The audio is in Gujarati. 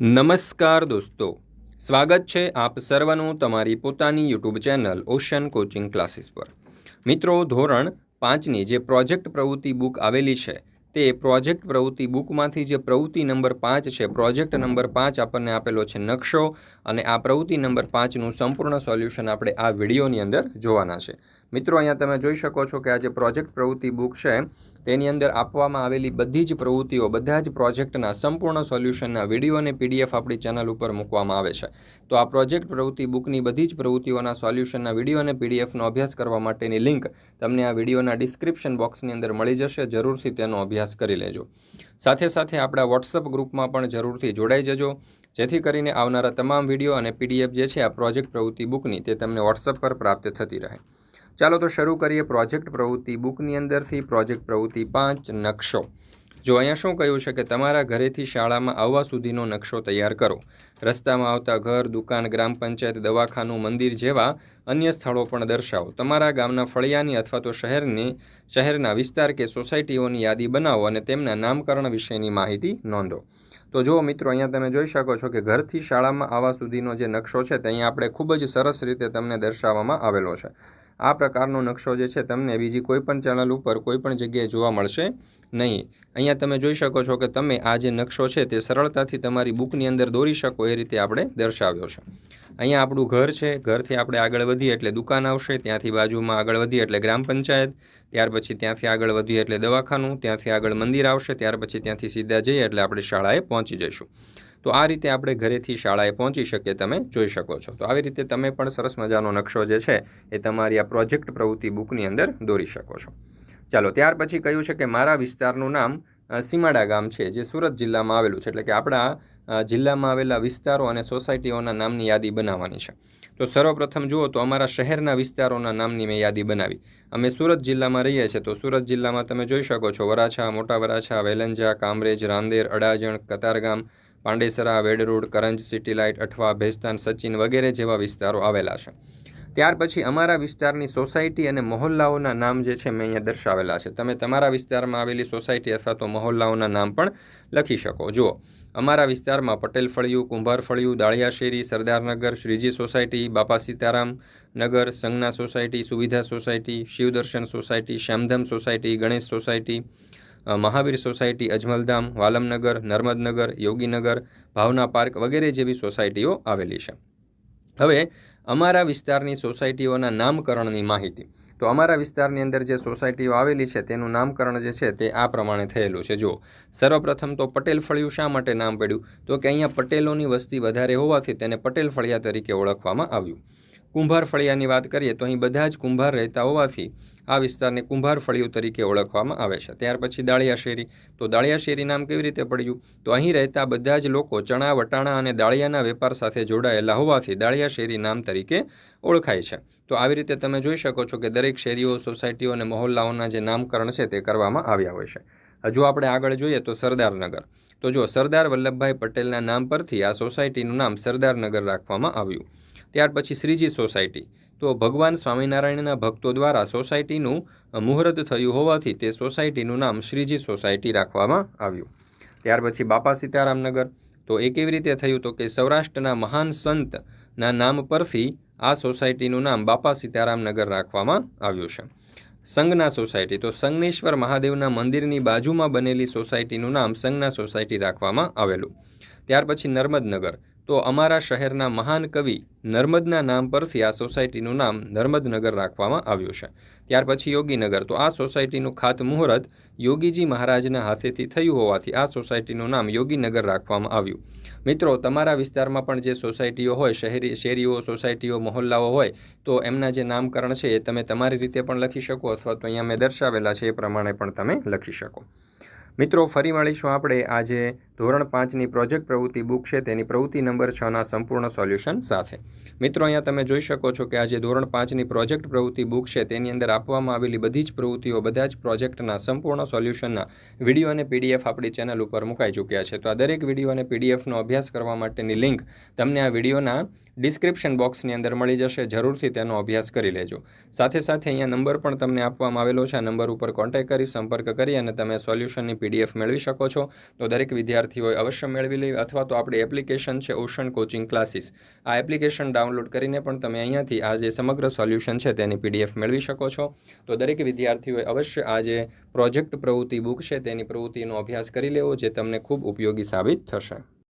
નમસ્કાર દોસ્તો, સ્વાગત છે આપ સર્વનું તમારી પોતાની YouTube channel Ocean coaching classes પર. મિત્રો, ધોરણ પાંચની જે પ્રોજેક્ટ પ્રવૃત્તિ બુક આવેલી છે, તે પ્રોજેક્ટ પ્રવૃત્તિ બુકમાંથી જે પ્રવૃત્તિ નંબર પાંચ છે, પ્રોજેક્ટ નંબર પાંચ આપણને આપેલો છે નકશો અને આ પ્રવૃત્તિ નંબર પાંચનું સંપૂર્ણ સોલ્યુશન આપણે આ વિડીયોની અંદર જોવાના છે. મિત્રો, અહીંયા તમે જોઈ શકો છો કે આ જે પ્રોજેક્ટ પ્રવૃત્તિ બુક છે તેની અંદર આપવામાં આવેલી બધી જ પ્રવૃત્તિઓ, બધા જ પ્રોજેક્ટના સંપૂર્ણ સોલ્યુશનના વીડિયો અને પીડીએફ આપણી ચેનલ ઉપર મૂકવામાં આવે છે. તો આ પ્રોજેક્ટ પ્રવૃત્તિ બુકની બધી જ પ્રવૃત્તિઓના સોલ્યુશનના વીડિયો અને પીડીએફનો અભ્યાસ કરવા માટેની લિંક તમને આ વિડીયોના ડિસ્ક્રિપ્શન બોક્સની અંદર મળી જશે. જરૂરથી તેનો અભ્યાસ કરી લેજો. સાથે સાથે આપણા વોટ્સઅપ ગ્રુપમાં પણ જરૂરથી જોડાઈ જજો. જેથી કરીને આવનારા તમામ વીડિયો અને પીડીએફ જે છે આ પ્રોજેક્ટ પ્રવૃત્તિ બુકની તે તમને વોટ્સઅપ પર પ્રાપ્ત થતી રહે. ચાલો તો શરૂ કરીએ પ્રોજેક્ટ પ્રવૃત્તિ બુકની અંદરથી. પ્રોજેક્ટ પ્રવૃત્તિ પાંચ, નકશો. જો અહીંયા શું કહ્યું છે કે તમારા ઘરેથી શાળામાં આવવા સુધીનો નકશો તૈયાર કરો. રસ્તામાં આવતા ઘર, દુકાન, ગ્રામ પંચાયત, દવાખાનું, મંદિર જેવા અન્ય સ્થળો પણ દર્શાવો. તમારા ગામના ફળિયાની અથવા તો શહેરની, શહેરના વિસ્તાર કે સોસાયટીઓની યાદી બનાવો અને તેમના નામકરણ વિશેની માહિતી નોંધો. તો જુઓ મિત્રો, અહીંયા તમે જોઈ શકો છો કે ઘરથી શાળામાં આવવા સુધીનો જે નકશો છે તે અહીંયા આપણે ખૂબ જ સરસ રીતે તમને દર્શાવવામાં આવેલો છે. આ પ્રકારનો નકશો જે છે તમને બીજી કોઈ પણ ચેનલ ઉપર કોઈ પણ જગ્યાએ જોવા મળશે નહીં. અહીંયા તમે જોઈ શકો છો કે તમે આ જે નકશો છે તે સરળતાથી તમારી બુકની અંદર દોરી શકો એ રીતે આપણે દર્શાવ્યો છે. અહીંયા આપણું ઘર છે, ઘરથી આપણે આગળ વધીએ એટલે દુકાન આવશે, ત્યાંથી બાજુમાં આગળ વધીએ એટલે ગ્રામ પંચાયત, ત્યાર પછી ત્યાંથી આગળ વધીએ એટલે દવાખાનું, ત્યાંથી આગળ મંદિર આવશે, ત્યાર પછી ત્યાંથી સીધા જઈએ એટલે આપણે શાળાએ પહોંચી જઈશું. તો આ રીતે આપણે ઘરેથી શાળાએ પહોંચી શકીએ તમે જોઈ શકો છો. તો આવી રીતે તમે પણ સરસ મજાનો નકશો જે છે એ તમારી આ પ્રોજેક્ટ પ્રવૃત્તિ બુકની અંદર દોરી શકો છો. ચાલો, ત્યાર પછી કહ્યું છે કે મારા વિસ્તારનું નામ સીમાડા ગામ છે, જે સુરત જિલ્લામાં આવેલું છે, એટલે કે આપણા જિલ્લામાં આવેલા વિસ્તારો અને સોસાયટીઓના નામની યાદી બનાવવાની છે. તો સર્વપ્રથમ જુઓ તો અમારા શહેરના વિસ્તારોના નામની મેં યાદી બનાવી. અમે સુરત જિલ્લામાં રહીએ છીએ, તો સુરત જિલ્લામાં તમે જોઈ શકો છો, વરાછા, મોટા વરાછા, વેલંજા, કામરેજ, રાંદેર, અડાજણ, કતારગામ, પાંડેસરા, વેડરોડ, કરંજ, સિટી લાઇટ, અઠવા, ભેસ્તાન, સચિન વગેરે જેવા વિસ્તારો આવેલા છે. ત્યાર પછી અમારા વિસ્તારની સોસાયટી અને મહોલ્લાઓના નામ જે છે મેં અહીંયા દર્શાવેલા છે. તમે તમારા વિસ્તારમાં આવેલી સોસાયટી અથવા તો મહોલ્લાઓના નામ પણ લખી શકો. જુઓ, અમારા વિસ્તારમાં પટેલ ફળિયું, કુંભાર ફળિયું દાળિયા શેરી સરદારનગર, શ્રીજી સોસાયટી, બાપા સીતારામ નગર, Sangna society, Suvidha society Shivdarshan society, Shyamdham society, Ganesh society Mahavir society, Ajmaldham, Valamnagar, Narmadnagar, Yoginagar, Bhavna park વગેરે જેવી સોસાયટીઓ આવેલી છે. હવે, અમારા વિસ્તારની સોસાયટીઓના નામકરણની માહિતી. તો અમારા વિસ્તારની અંદર જે સોસાયટીઓ આવેલી છે, તેનું નામકરણ જે છે, તે આ પ્રમાણે થયેલું છે. જો સર્વપ્રથમ તો પટેલ ફળિયું શા માટે નામ પડ્યું? તો કે અહીંયા પટેલોની વસ્તી વધારે હોવાથી તેને પટેલ ફળિયા તરીકે ઓળખવામાં આવ્યું. કુંભાર ફળિયાની વાત કરીએ તો અહીં બધા જ કુંભાર રહેતા હોવાથી આ વિસ્તારને કુંભાર ફળિયું તરીકે ઓળખવામાં આવે છે. ત્યાર પછી દાળિયા શેરી તો દાળિયા શેરી નામ કેવી રીતે પડ્યું? તો અહીં રહેતા બધા જ લોકો ચણા, વટાણા અને દાળિયાના વેપાર સાથે જોડાયેલા હોવાથી દાળિયા શેરી નામ તરીકે ઓળખાય છે. તો આવી રીતે તમે જોઈ શકો છો કે દરેક શેરીઓ, સોસાયટીઓ અને મહોલ્લાઓના જે નામકરણ છે તે કરવામાં આવ્યા હોય છે. હજુ આપણે આગળ જોઈએ તો સરદારનગર. તો જો સરદાર વલ્લભભાઈ પટેલના નામ પરથી આ સોસાયટીનું નામ સરદારનગર રાખવામાં આવ્યું. ત્યાર પછી શ્રીજી સોસાયટી. તો ભગવાન સ્વામિનારાયણના ભક્તો દ્વારા સોસાયટીનું મુહૂર્ત થયું હોવાથી તે સોસાયટીનું નામ શ્રીજી સોસાયટી રાખવામાં આવ્યું. ત્યાર પછી બાપા સીતારામનગર. તો એ કેવી રીતે થયું? તો કે સૌરાષ્ટ્રના મહાન સંતના નામ પરથી આ સોસાયટીનું નામ બાપા સીતારામનગર રાખવામાં આવ્યું છે. સંઘના સોસાયટી. તો સંગનેશ્વર મહાદેવના મંદિરની બાજુમાં બનેલી સોસાયટીનું નામ સંઘના સોસાયટી રાખવામાં આવેલું. ત્યાર પછી નર્મદનગર. તો અમારા શહેરના મહાન કવિ નર્મદના નામ પરથી આ સોસાયટીનું નામ નર્મદનગર રાખવામાં આવ્યું છે. ત્યાર પછી યોગીનગર. તો આ સોસાયટીનું ખાતમુહૂર્ત યોગીજી મહારાજના હાથેથી થયું હોવાથી આ સોસાયટીનું નામ યોગીનગર રાખવામાં આવ્યું. મિત્રો, તમારા વિસ્તારમાં પણ જે સોસાયટીઓ હોય, શહેરી, શેરીઓ, સોસાયટીઓ, મહોલ્લાઓ હોય, તો એમના જે નામકરણ છે એ તમે તમારી રીતે પણ લખી શકો અથવા તો અહીંયા મેં દર્શાવેલા છે એ પ્રમાણે પણ તમે લખી શકો. મિત્રો, ફરી મળીશું આપણે આજે ધોરણ પાંચની પ્રોજેક્ટ પ્રવૃત્તિ બુક છે, તેની પ્રવૃત્તિ નંબર છના સંપૂર્ણ સોલ્યુશન સાથે. મિત્રો, અહીંયા તમે જોઈ શકો છો કે આજે ધોરણ પાંચની પ્રોજેક્ટ પ્રવૃત્તિ બુક છે, તેની અંદર આપવામાં આવેલી બધી જ પ્રવૃત્તિઓ, બધા જ પ્રોજેક્ટના સંપૂર્ણ સોલ્યુશનના વીડિયો અને પીડીએફ આપણી ચેનલ ઉપર મુકાઈ ચૂક્યા છે. તો આ દરેક વીડિયો અને પીડીએફનો અભ્યાસ કરવા માટેની લિંક તમને આ વિડીયોના ડિસ્ક્રિપ્શન બોક્સની અંદર મળી જશે, જરૂરથી તેનો અભ્યાસ કરી લેજો. સાથે સાથે અહીંયા નંબર પણ તમને આપવામાં આવેલો છે, આ નંબર ઉપર કોન્ટેક્ટ કરી સંપર્ક કરી અને તમે સોલ્યુશનની પીડીએફ મેળવી શકો છો. તો દરેક વિદ્યાર્થીઓએ અવશ્ય મેળવી લેવી અથવા તો આપણી એપ્લિકેશન છે ઓશન કોચિંગ ક્લાસીસ. આ એપ્લિકેશન ડાઉનલોડ કરીને પણ તમે અહીંયાથી આ જે સમગ્ર સોલ્યુશન છે તેની પીડીએફ મેળવી શકો છો. તો દરેક વિદ્યાર્થીઓએ અવશ્ય આ જે પ્રોજેક્ટ પ્રવૃત્તિ બુક છે તેની પ્રવૃત્તિનો અભ્યાસ કરી લેવો, જે તમને ખૂબ ઉપયોગી સાબિત થશે.